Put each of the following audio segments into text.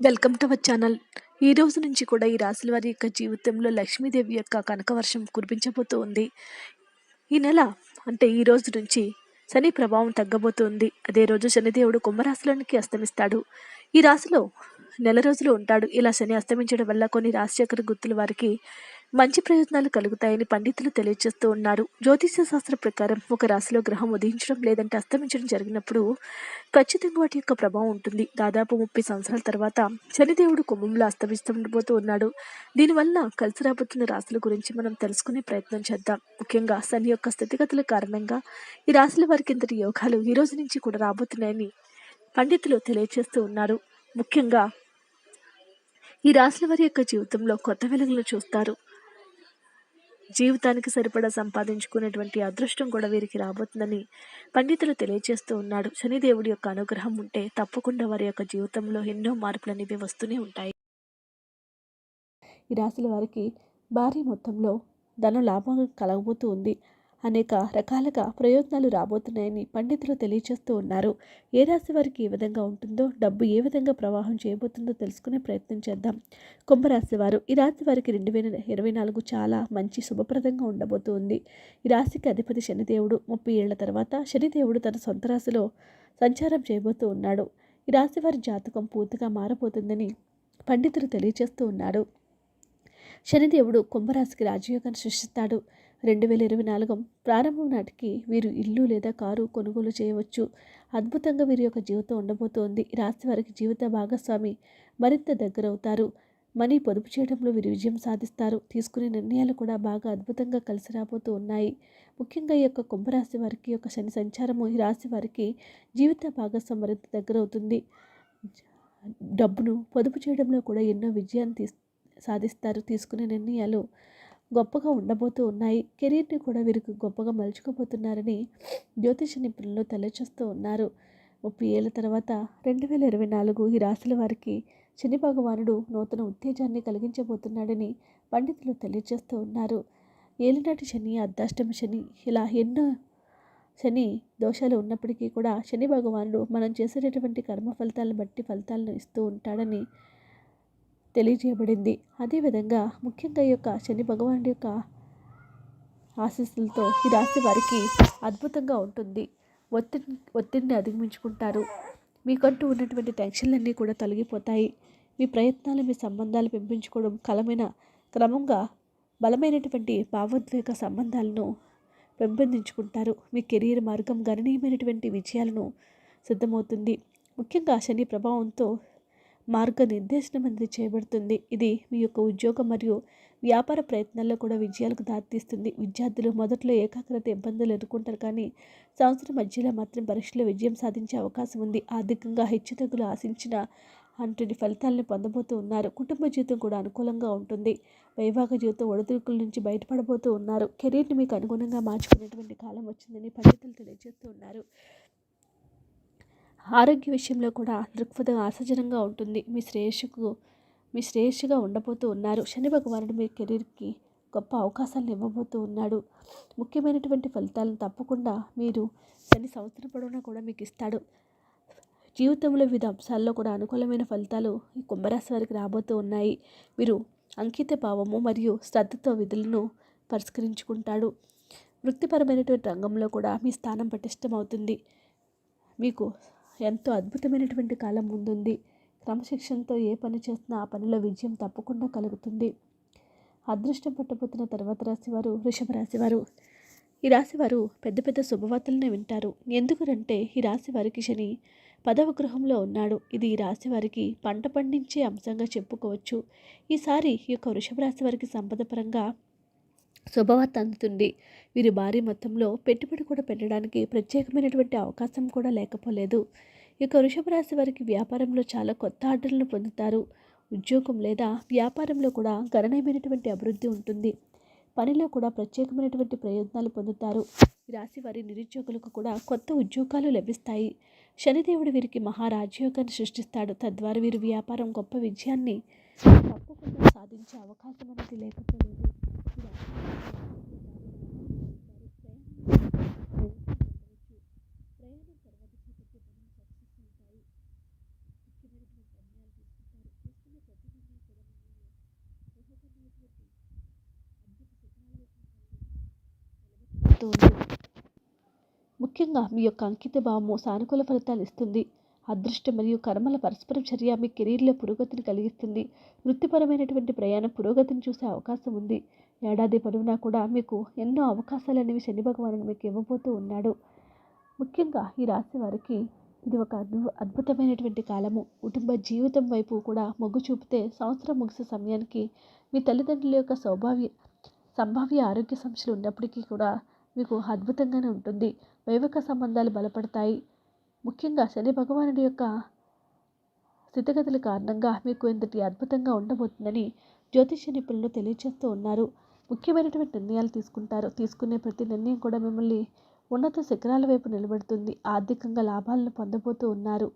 Welcome to our channel. ఈ రోజు నుంచి కూడా ఈ రాశుల వారి యొక్క జీవితంలో లక్ష్మీదేవి యొక్క కనకవర్షం కురిపించబోతూ ఉంది ఈ నెల అంటే ఈ రోజు నుంచి శని ప్రభావం తగ్గబోతుంది. అదే రోజు శనిదేవుడు కుంభరాశిలోనికి అస్తమిస్తాడు. ఈ రాశిలో నెల రోజులు ఉంటాడు. ఇలా శని అస్తమించడం వల్ల కొన్ని రాశిచక్ర గుర్తుల వారికి మంచి ప్రయోజనాలు కలుగుతాయని పండితులు తెలియజేస్తూ ఉన్నారు. జ్యోతిష్య శాస్త్ర ప్రకారం ఒక రాశిలో గ్రహం ఉదయించడం లేదంటే అస్తమించడం జరిగినప్పుడు ఖచ్చితంగా వాటి యొక్క ప్రభావం ఉంటుంది. దాదాపు ముప్పై సంవత్సరాల తర్వాత శనిదేవుడు కుంభంలో అస్తమిస్తుండబోతూ ఉన్నాడు. దీనివల్ల కలిసి రాబోతున్న రాశుల గురించి మనం తెలుసుకునే ప్రయత్నం చేద్దాం. ముఖ్యంగా శని యొక్క స్థితిగతుల కారణంగా ఈ రాశుల వారికి ఇంతటి యోగాలు ఈ రోజు నుంచి కూడా రాబోతున్నాయని పండితులు తెలియజేస్తూ ఉన్నారు. ముఖ్యంగా ఈ రాశుల వారి యొక్క జీవితంలో కొత్త వెలుగులు చూస్తారు. జీవితానికి సరిపడా సంపాదించుకునేటువంటి అదృష్టం కూడా వీరికి రాబోతుందని పండితులు తెలియజేస్తూ ఉన్నాడు. శనిదేవుడి యొక్క అనుగ్రహం ఉంటే తప్పకుండా వారి యొక్క జీవితంలో ఎన్నో మార్పులు అనేవి వస్తూనే ఉంటాయి. ఈ రాశుల వారికి భారీ మొత్తంలో ధన లాభం కలగబోతూ ఉంది. అనేక రకాలుగా ప్రయోజనాలు రాబోతున్నాయని పండితులు తెలియజేస్తూ ఉన్నారు. ఏ రాశి వారికి ఏ విధంగా ఉంటుందో డబ్బు ఏ విధంగా ప్రవాహం చేయబోతుందో తెలుసుకునే ప్రయత్నం చేద్దాం. కుంభరాశి వారు ఈ రాశి వారికి రెండు వేల ఇరవై నాలుగు చాలా మంచి శుభప్రదంగా ఉండబోతుంది. ఈ రాశికి అధిపతి శనిదేవుడు ముప్పై ఏళ్ళ తర్వాత శనిదేవుడు తన సొంత రాశిలో సంచారం చేయబోతూ ఉన్నాడు. ఈ రాశి వారి జాతకం పూర్తిగా మారబోతుందని పండితులు తెలియజేస్తూ ఉన్నారు. శనిదేవుడు కుంభరాశికి రాజయోగాన్ని సృష్టిస్తాడు. రెండు వేల ఇరవై నాలుగు ప్రారంభం నాటికి వీరు ఇల్లు లేదా కారు కొనుగోలు చేయవచ్చు. అద్భుతంగా వీరి యొక్క జీవితం ఉండబోతోంది. రాశి వారికి జీవిత భాగస్వామి మరింత దగ్గరవుతారు. మనీ పొదుపు చేయడంలో వీరు విజయం సాధిస్తారు. తీసుకునే నిర్ణయాలు కూడా బాగా అద్భుతంగా కలిసి రాబోతూ ఉన్నాయి. ముఖ్యంగా ఈ యొక్క కుంభరాశి వారికి యొక్క శని సంచారము ఈ రాశి వారికి జీవిత భాగస్వామి మరింత దగ్గరవుతుంది. డబ్బును పొదుపు చేయడంలో కూడా ఎన్నో విజయాన్ని తీ సాధిస్తారు. తీసుకునే నిర్ణయాలు గొప్పగా ఉండబోతూ ఉన్నాయి. కెరీర్ని కూడా వీరికి గొప్పగా మలుచుకోబోతున్నారని జ్యోతిష నిపుణులు తెలియచేస్తూ ఉన్నారు. ముప్పై ఏళ్ళ తర్వాత రెండు వేల ఇరవై నాలుగు ఈ రాశుల వారికి శని భగవానుడు నూతన ఉత్తేజాన్ని కలిగించబోతున్నాడని పండితులు తెలియజేస్తూ ఉన్నారు. ఏలినాటి శని అర్ధాష్టమి శని ఇలా ఎన్నో శని దోషాలు ఉన్నప్పటికీ కూడా శని భగవానుడు మనం చేసేటటువంటి కర్మ ఫలితాలను బట్టి ఫలితాలను ఇస్తూ ఉంటాడని తెలియజేయబడింది. అదేవిధంగా ముఖ్యంగా ఈ యొక్క శని భగవానుడి యొక్క ఆశీస్సులతో ఈ రాశి వారికి అద్భుతంగా ఉంటుంది. ఒత్తిడి ఒత్తిడిని అధిగమించుకుంటారు. మీకంటూ ఉన్నటువంటి టెన్షన్లన్నీ కూడా తొలగిపోతాయి. మీ ప్రయత్నాలు మీ సంబంధాలు పెంపించుకోవడం కలమైన క్రమంగా బలమైనటువంటి భావోద్వేగ సంబంధాలను పెంపొందించుకుంటారు. మీ కెరీర్ మార్గం గణనీయమైనటువంటి విజయాలను సిద్ధమవుతుంది. ముఖ్యంగా శని ప్రభావంతో మార్గనిర్దేశనం అనేది చేయబడుతుంది ఇది మీ యొక్క ఉద్యోగం మరియు వ్యాపార ప్రయత్నాల్లో కూడా విజయాలకు దారితీస్తుంది. విద్యార్థులు మొదట్లో ఏకాగ్రత ఇబ్బందులు ఎదుర్కొంటారు కానీ సంవత్సరం మధ్యలో మాత్రం పరీక్షలో విజయం సాధించే అవకాశం ఉంది. ఆర్థికంగా హెచ్చుతగ్గులు ఆశించిన అంటుని ఫలితాలను పొందబోతూ ఉన్నారు. కుటుంబ జీవితం కూడా అనుకూలంగా ఉంటుంది. వైవాహిక జీవితం ఒడిదుడుకుల నుంచి బయటపడబోతూ ఉన్నారు. కెరీర్ని మీకు అనుగుణంగా మార్చుకునేటువంటి కాలం వచ్చిందని పండితులు తెలియజేస్తూ ఉన్నారు. ఆరోగ్య విషయంలో కూడా దృక్పథం ఆశాజనంగా ఉంటుంది. మీ శ్రేయస్సుకు మీ శ్రేయస్సుగా ఉండబోతూ ఉన్నారు. శని భగవానుడు మీ కెరీర్కి గొప్ప అవకాశాలను ఇవ్వబోతూ ఉన్నాడు. ముఖ్యమైనటువంటి ఫలితాలను తప్పకుండా మీరు శని సంవత్సర పొడవునా కూడా మీకు ఇస్తాడు. జీవితంలో వివిధ అంశాల్లో కూడా అనుకూలమైన ఫలితాలు ఈ కుంభరాశి వారికి రాబోతూ ఉన్నాయి. మీరు అంకిత భావము మరియు శ్రద్ధతో విధులను పరిష్కరించుకుంటాడు. వృత్తిపరమైనటువంటి రంగంలో కూడా మీ స్థానం పటిష్టమవుతుంది. మీకు ఎంతో అద్భుతమైనటువంటి కాలం ముందుంది. క్రమశిక్షణతో ఏ పని చేసినా ఆ పనిలో విజయం తప్పకుండా కలుగుతుంది. అదృష్టం పట్టబోతున్న తర్వాత రాశివారు వృషభ రాశివారు. ఈ రాశివారు పెద్ద పెద్ద శుభవార్తలనే వింటారు. ఎందుకంటే ఈ రాశి వారికి శని పదవ గృహంలో ఉన్నాడు. ఇది ఈ రాశి వారికి పంట పండించే అంశంగా చెప్పుకోవచ్చు. ఈసారి ఈ యొక్క వృషభ రాశి వారికి సంపద పరంగా శుభవార్త అందుతుంది. వీరు భారీ మొత్తంలో పెట్టుబడి కూడా పెట్టడానికి ప్రత్యేకమైనటువంటి అవకాశం కూడా లేకపోలేదు. ఇక వృషభ రాశి వారికి వ్యాపారంలో చాలా కొత్త ఆర్డర్లను పొందుతారు. ఉద్యోగం లేదా వ్యాపారంలో కూడా గణనీయమైనటువంటి అభివృద్ధి ఉంటుంది. పనిలో కూడా ప్రత్యేకమైనటువంటి ప్రయోజనాలు పొందుతారు. రాశి వారి నిరుద్యోగులకు కూడా కొత్త ఉద్యోగాలు లభిస్తాయి. శనిదేవుడు వీరికి మహారాజయోగాన్ని సృష్టిస్తాడు. తద్వారా వీరు వ్యాపారం గొప్ప విజయాన్ని తప్పకుండా సాధించే అవకాశం అనేది లేకపోలేదు. తీసుకుంటారు తీసుకున్న ప్రతి నిర్ణయం కూడా మిమ్మల్ని అద్భుత శిఖరాలు ముఖ్యంగా మీ యొక్క అంకిత భావము సానుకూల ఫలితాలు ఇస్తుంది. అదృష్టం మరియు కర్మల పరస్పర చర్య మీ కెరీర్లో పురోగతిని కలిగిస్తుంది. వృత్తిపరమైనటువంటి ప్రయాణ పురోగతిని చూసే అవకాశం ఉంది. ఏడాది పొడవునా కూడా మీకు ఎన్నో అవకాశాలు అనేవి శని భగవాను మీకు ఇవ్వబోతూ ఉన్నాడు. ముఖ్యంగా ఈ రాశి వారికి ఇది ఒక అద్భు అద్భుతమైనటువంటి కాలము. కుటుంబ జీవితం వైపు కూడా మొగ్గు చూపితే సంవత్సరం ముగిసే సమయానికి మీ తల్లిదండ్రుల యొక్క సౌభావ్య సంభావ్య ఆరోగ్య సమస్యలు ఉన్నప్పటికీ కూడా మీకు అద్భుతంగానే ఉంటుంది. వైవిక సంబంధాలు బలపడతాయి. ముఖ్యంగా శని భగవానుడి యొక్క స్థితిగతుల కారణంగా మీకు ఇంతటి అద్భుతంగా ఉండబోతుందని జ్యోతిష నిపుణులు తెలియజేస్తూ ఉన్నారు. ముఖ్యమైనటువంటి నిర్ణయాలు తీసుకుంటారు. తీసుకునే ప్రతి నిర్ణయం కూడా మిమ్మల్ని ఉన్నత శిఖరాల వైపు నిలబెడుతుంది. ఆర్థికంగా లాభాలను పొందబోతూ ఉన్నారు.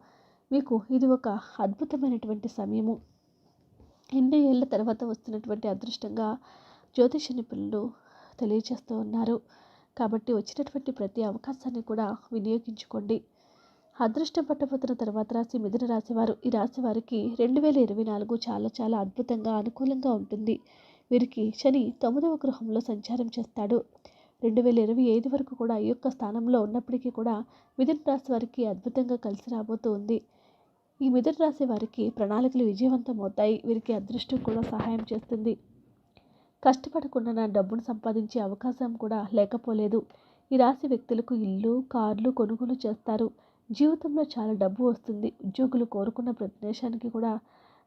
మీకు ఇది ఒక అద్భుతమైనటువంటి సమయము. ఎన్నో ఏళ్ళ తర్వాత వస్తున్నటువంటి అదృష్టంగా జ్యోతిష నిపుణులు తెలియజేస్తూ ఉన్నారు. కాబట్టి వచ్చినటువంటి ప్రతి అవకాశాన్ని కూడా వినియోగించుకోండి. అదృష్టం పట్టబోతున్న తర్వాత రాశి మిథున రాశివారు ఈ రాశి వారికి రెండు వేల ఇరవై నాలుగు చాలా చాలా అద్భుతంగా అనుకూలంగా ఉంటుంది. వీరికి శని తొమ్మిదవ గృహంలో సంచారం చేస్తాడు. రెండు వేల ఇరవై ఐదు వరకు కూడా ఈ యొక్క స్థానంలో ఉన్నప్పటికీ కూడా మిథున రాశి వారికి అద్భుతంగా కలిసి రాబోతూ ఉంది ఈ మిథున రాశి వారికి ప్రణాళికలు విజయవంతం అవుతాయి వీరికి అదృష్టం కూడా సహాయం చేస్తుంది. కష్టపడకుండా నా డబ్బును సంపాదించే అవకాశం కూడా లేకపోలేదు. ఈ రాశి వ్యక్తులకు ఇల్లు కార్లు కొనుగోలు చేస్తారు. జీవితంలో చాలా డబ్బు వస్తుంది. ఉద్యోగులు కోరుకున్న ప్రదేశానికి కూడా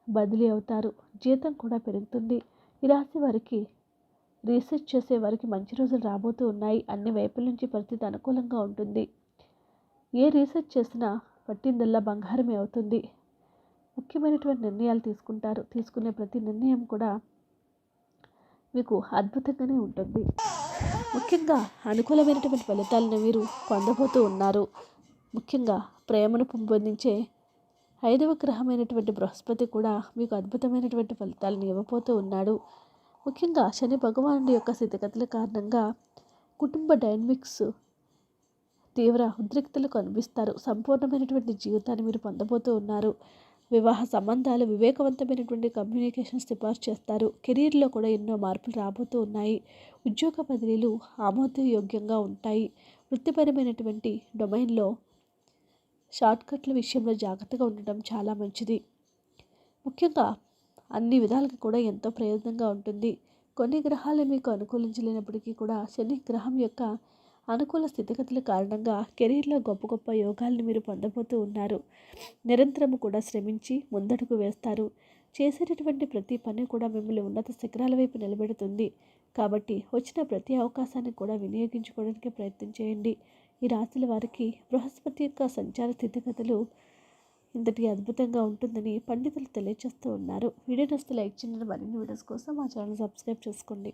బదిలీ అవుతారు. జీతం కూడా పెరుగుతుంది. ఈ రాశి వారికి రీసెర్చ్ చేసే వారికి మంచి రోజులు రాబోతూ ఉన్నాయి. అన్ని వైపుల నుంచి పరిస్థితి అనుకూలంగా ఉంటుంది. ఏ రీసెర్చ్ చేసినా పట్టిందల్లా బంగారమే అవుతుంది. ముఖ్యమైనటువంటి నిర్ణయాలు తీసుకుంటారు. తీసుకునే ప్రతి నిర్ణయం కూడా మీకు అద్భుతంగానే ఉంటుంది. ముఖ్యంగా అనుకూలమైనటువంటి ఫలితాలను మీరు పొందబోతూ ఉన్నారు. ముఖ్యంగా ప్రేమను పెంపొందించే ఐదవ గ్రహమైనటువంటి బృహస్పతి కూడా మీకు అద్భుతమైనటువంటి ఫలితాలను ఇవ్వబోతూ ఉన్నాడు. ముఖ్యంగా శని భగవానుడి యొక్క స్థితిగతుల కారణంగా కుటుంబ డైనమిక్స్ తీవ్ర ఉద్రిక్తలు కనిపిస్తారు. సంపూర్ణమైనటువంటి జీవితాన్ని మీరు పొందబోతూ ఉన్నారు. వివాహ సంబంధాలు వివేకవంతమైనటువంటి కమ్యూనికేషన్ సిఫార్సు చేస్తారు. కెరీర్లో కూడా ఎన్నో మార్పులు రాబోతూ ఉన్నాయి. ఉద్యోగ బదిలీలు ఆమోదయోగ్యంగా ఉంటాయి. వృత్తిపరమైనటువంటి డొమైన్లో షార్ట్కట్ల విషయంలో జాగ్రత్తగా ఉండటం చాలా మంచిది. ముఖ్యంగా అన్ని విధాలుగా కూడా ఎంతో ప్రయోజనంగా ఉంటుంది. కొన్ని గ్రహాలు మీకు అనుకూలించలేనప్పటికీ కూడా శని గ్రహం యొక్క అనుకూల స్థితిగతుల కారణంగా కెరీర్లో గొప్ప గొప్ప యోగాల్ని మీరు పొందబోతూ ఉన్నారు. నిరంతరము కూడా శ్రమించి ముందడుగు వేస్తారు. చేసేటటువంటి ప్రతి పని కూడా మిమ్మల్ని ఉన్నత శిఖరాల వైపు నిలబెడుతుంది. కాబట్టి వచ్చిన ప్రతి అవకాశాన్ని కూడా వినియోగించుకోవడానికి ప్రయత్నం చేయండి. ఈ రాశుల వారికి బృహస్పతి యొక్క సంచార స్థితిగతులు ఇంతటి అద్భుతంగా ఉంటుందని పండితులు తెలియజేస్తూ ఉన్నారు. వీడియో నస్తే లైక్ చేయండి. మరిన్ని వీడియోస్ కోసం మా ఛానల్ సబ్స్క్రైబ్ చేసుకోండి.